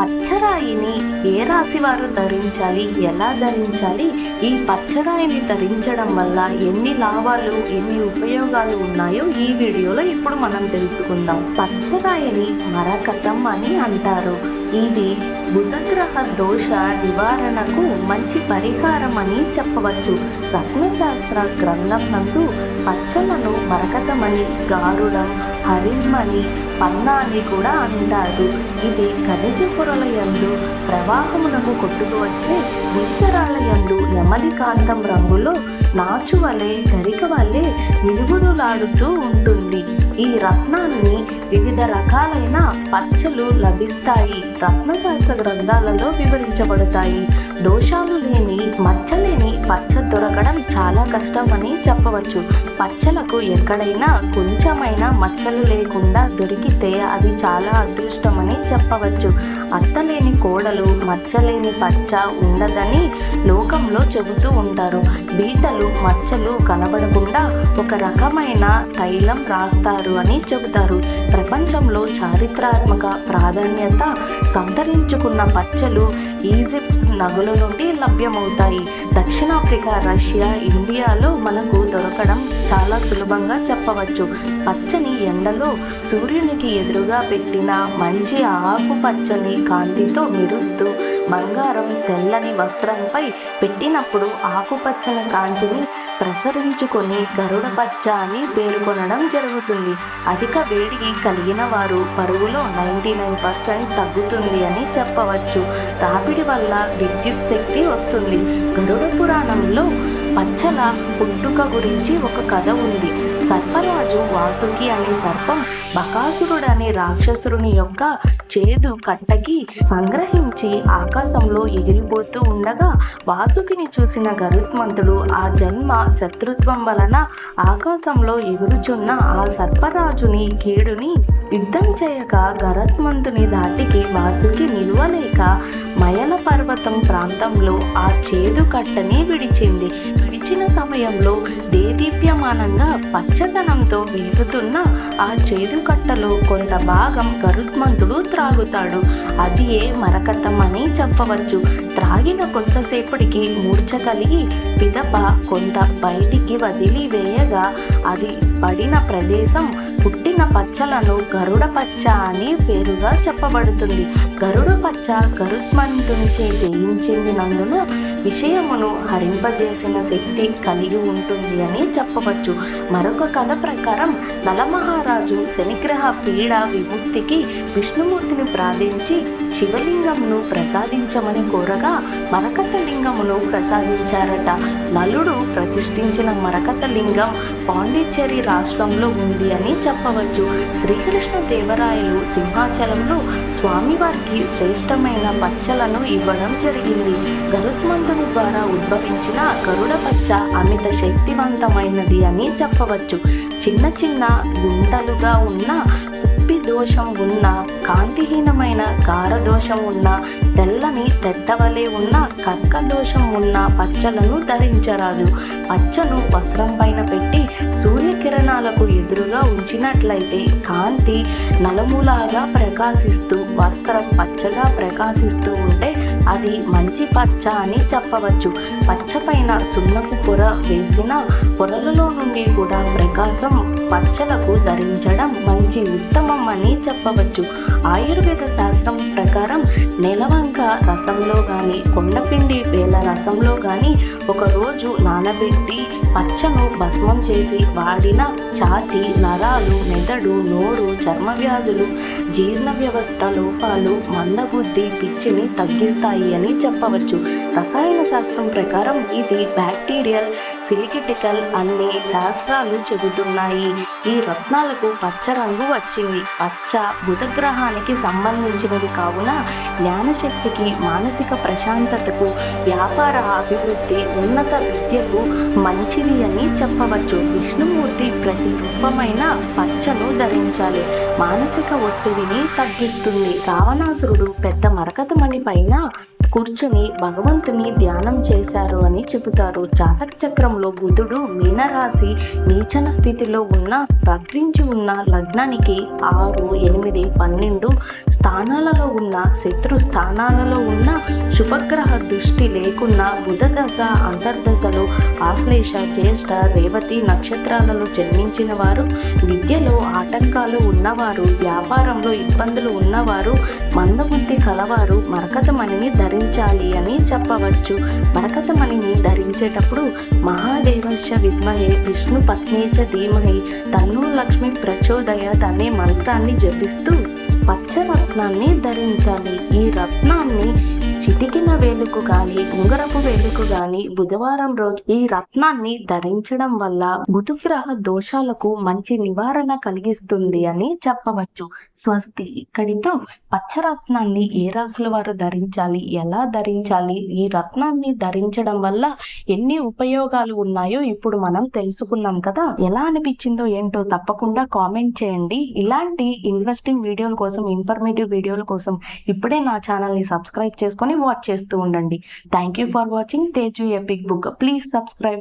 పచ్చరాయిని ఏ రాశి వారు ధరించాలి? ఎలా ధరించాలి? ఈ పచ్చరాయిని ధరించడం వల్ల ఎన్ని లాభాలు ఎన్ని ఉపయోగాలు ఉన్నాయో ఈ వీడియోలో ఇప్పుడు మనం తెలుసుకుందాం. పచ్చరాయిని మరకతం అని అంటారు. ఇది బుధగ్రహ దోష నివారణకు మంచి పరిహారం అని చెప్పవచ్చు. రత్నశాస్త్ర గ్రంథం నందు పచ్చలను మరకతమని గారుడం హరిమని పన్నా అని కూడా అంటారు. ఇది ఖనిజ పొరల యందు ప్రవాహమునకు కొట్టుకు వచ్చే విస్తరాల యందు నెమలి కాంతం రంగులో నాచు వలె గరిక వలె నిలుగురులాడుతూ ఉంటుంది. ఈ రత్నాన్ని వివిధ రకాలైన పచ్చలు లభిస్తాయి. రత్నశాస్త్ర గ్రంథాలలో వివరించబడతాయి. దోషాలు లేని మచ్చలేని పచ్చ దొరకడం చాలా కష్టమని చెప్పవచ్చు. పచ్చలకు ఎక్కడైనా కొంచెమైనా మచ్చలు లేకుండా దొరికితే అది చాలా అదృష్టమని చెప్పవచ్చు. అత్తలేని కోడలు మచ్చలేని పచ్చ ఉండదని లోకంలో చెబుతూ ఉంటారు. బీటలు మచ్చలు కనబడకుండా ఒక రకమైన తైలం రాస్తారు అని చెబుతారు. ప్రపంచంలో చారిత్రాత్మక ప్రాధాన్యత సంతరించుకున్న పచ్చలు ఈజిప్ట్ నగుల నుండి లభ్యమవుతాయి. దక్షిణాఫ్రికా రష్యా ఇండియాలో మనకు దొరకడం చాలా సులభంగా చెప్పవచ్చు. పచ్చని ఎండలో సూర్యునికి ఎదురుగా పెట్టిన మంచి ఆకుపచ్చని కాంతితో మెరుస్తూ బంగారం తెల్లని వస్త్రంపై పెట్టినప్పుడు ఆకుపచ్చని కాంతిని ప్రసరించుకొని గరుడ పచ్చ అని పేర్కొనడం జరుగుతుంది. అధిక వేడి కలిగిన వారు పరుగులో నైంటీ నైన్ పర్సెంట్ తగ్గుతుంది అని చెప్పవచ్చు. రాపిడి వల్ల విద్యుత్ శక్తి వస్తుంది. గరుడ పురాణంలో పచ్చల పుట్టుక గురించి ఒక కథ ఉంది. సర్పరాజు వాసుకి అనే సర్పం బకాసురుడు అనే రాక్షసురుని యొక్క చేదు కట్టకి సంగ్రహించి ఆకాశంలో ఎగిరిపోతూ ఉండగా వాసుకిని చూసిన గరుత్మంతుడు ఆ జన్మ శత్రుత్వం వలన ఆకాశంలో ఎగురుచున్న ఆ సర్పరాజుని కీడుని యుద్ధం చేయక గరత్మంతుని దాటికి వాసుకి నిలువలేక మయల పర్వతం ప్రాంతంలో ఆ చేదు కట్టని విడిచింది. విడిచిన సమయంలో దేదీప్యమానంగా పచ్చదనంతో వెలుగుతున్న ఆ చేదు కట్టలో కొంత భాగం గరుత్మంతుడు త్రాగుతాడు. అది ఏ మరకతం అని చెప్పవచ్చు. త్రాగిన కొంతసేపటికి మూర్ఛ కలిగి పిదప కొంత బయటికి వదిలి వేయగా అది పడిన ప్రదేశం పుట్టిన పచ్చలను గరుడ పచ్చ అని పేరుగా చెప్పబడుతుంది. గరుడ పచ్చ గరుత్మంతునిచే జయించిందినందున విషయమును హరింపజేసిన శక్తి కలిగి ఉంటుంది అని చెప్పవచ్చు. మరొక కథ ప్రకారం నలమహారాజు శనిగ్రహ పీడ విముక్తికి విష్ణుమూర్తిని ప్రార్థించి శివలింగమును ప్రసాదించమని కోరగా మరకత లింగమును ప్రసాదించారట. నలుడు ప్రతిష్ఠించిన మరకత లింగం పాండిచ్చేరి రాష్ట్రంలో ఉంది అని చెప్పవచ్చు. శ్రీకృష్ణ దేవరాయలు సింహాచలంలో స్వామివారికి శ్రేష్టమైన పచ్చలను ఇవ్వడం జరిగింది. గరుత్మంతుని ద్వారా ఉద్భవించిన గరుడ పచ్చ అమిత శక్తివంతమైనది అని చెప్పవచ్చు. చిన్న చిన్న గుంటలుగా ఉన్న కుప్పి దోషం ఉన్న కాంతిహీనమైన గార దోషం ఉన్న తెల్లని తెత్తవలే ఉన్న కర్క దోషం ఉన్న పచ్చలను ధరించరాదు. పచ్చను వస్త్రం పైన పెట్టి సూర్యకిరణాలకు ఎదురుగా ఉంచినట్లయితే కాంతి నలుమూలాగా ప్రకాశిస్తూ వస్త్రం పచ్చగా ప్రకాశిస్తూ ఉంటే అది మంచి పచ్చ అని చెప్పవచ్చు. పచ్చ పైన సున్నపు పొర వేసిన పొరలలో నుండి కూడా ప్రకాశం పచ్చలకు ధరించడం మంచి ఉత్తమం అని చెప్పవచ్చు. ఆయుర్వేద శాస్త్రం ప్రకారం నెలవారు రసంలో కానీ కొండపిండి వేల రసంలో కానీ ఒకరోజు నానబెట్టి పచ్చను భస్మం చేసి వాడిన ఛాతి నరాలు మెదడు నోరు చర్మ వ్యాధులు జీర్ణ వ్యవస్థ లోపాలు మందబుద్ధి పిచ్చిని తగ్గిస్తాయి అని చెప్పవచ్చు. రసాయన శాస్త్రం ప్రకారం ఇది బ్యాక్టీరియల్ ఫిలికిటికల్ అన్ని శాస్త్రాలు చెబుతున్నాయి. ఈ రత్నాలకు పచ్చ రంగు వచ్చింది. పచ్చ బుధగ్రహానికి సంబంధించినది కావున జ్ఞానశక్తికి మానసిక ప్రశాంతతకు వ్యాపార అభివృద్ధి ఉన్నత విద్యకు మంచిది అని చెప్పవచ్చు. విష్ణుమూర్తి ప్రతి రూపమైన పచ్చను ధరించాలి. మానసిక ఒత్తిడిని తగ్గిస్తుంది. రావణాసురుడు పెద్ద మరకతమణి పైన కూర్చుని భగవంతుని ధ్యానం చేశారు అని చెబుతారు. జాతక చక్రంలో బుధుడు మీనరాశి నీచన స్థితిలో ఉన్న ప్రకటించి ఉన్న లగ్నానికి ఆరు ఎనిమిది పన్నెండు స్థానాలలో ఉన్న శత్రు స్థానాలలో ఉన్న శుభగ్రహ దృష్టి లేకున్నా బుధదశ అంతర్దశలు ఆశ్లేష జ్యేష్ఠ రేవతి నక్షత్రాలలో జన్మించిన వారు విద్యలో ఆటంకాలు ఉన్నవారు వ్యాపారంలో ఇబ్బందులు ఉన్నవారు మందబుద్ధి కలవారు మరకతమణిని ధరించాలి అని చెప్పవచ్చు. మరకతమణిని ధరించేటప్పుడు మహాదేవశ విద్మహే విష్ణు పత్నేచ ధీమహి తన్ను లక్ష్మి ప్రచోదయత్ అనే మంత్రాన్ని జపిస్తూ పచ్చరత్నాన్ని ధరించాలి. ఈ రత్నాన్ని చిటికిన వేలుకుగా గాని ఉంగరపు వేలుకు గాని బుధవారం రోజు ఈ రత్నాన్ని ధరించడం వల్ల బుధగ్రహ దోషాలకు మంచి నివారణ కలిగిస్తుంది అని చెప్పవచ్చు. స్వస్తి ఇక్కడితో పచ్చరత్నాన్ని ఏ రాశుల వారు ధరించాలి ఎలా ధరించాలి ఈ రత్నాన్ని ధరించడం వల్ల ఎన్ని ఉపయోగాలు ఉన్నాయో ఇప్పుడు మనం తెలుసుకున్నాం కదా. ఎలా అనిపించిందో ఏంటో తప్పకుండా కామెంట్ చేయండి. ఇలాంటి ఇంట్రెస్టింగ్ వీడియోల కోసం ఇన్ఫర్మేటివ్ వీడియోల కోసం ఇప్పుడే నా ఛానల్ని సబ్స్క్రైబ్ చేసుకొని వాచ్ చేస్తూ ఉండండి. Thank you for watching Teju epic book please subscribe